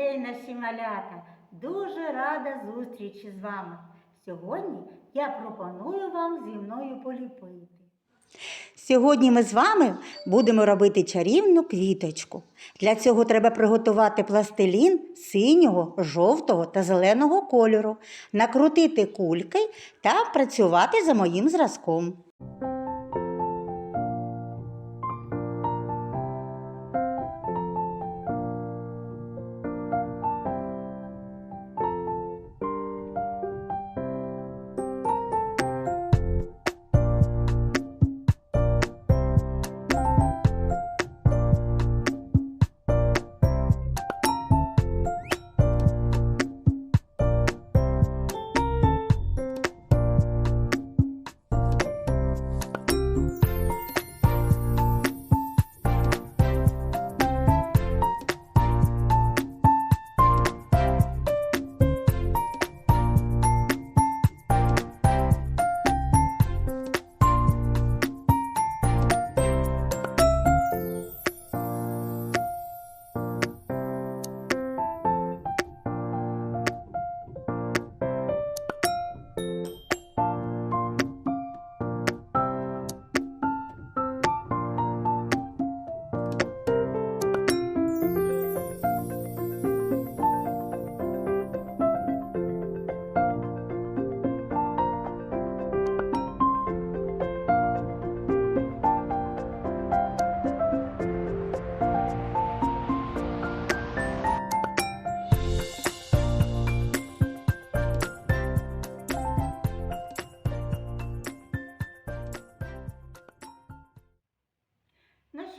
день, наші малята! Дуже рада зустрічі з вами. Сьогодні я пропоную вам зі мною поліпити. Сьогодні ми з вами будемо робити чарівну квіточку. Для цього треба приготувати пластилін синього, жовтого та зеленого кольору, накрутити кульки та працювати за моїм зразком.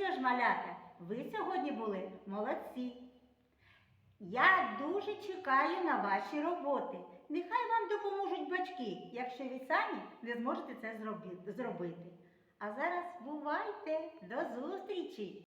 Що ж, малята, ви сьогодні були молодці. Я дуже чекаю на ваші роботи. Нехай вам допоможуть батьки, якщо ви самі не зможете це зробити. А зараз бувайте, до зустрічі!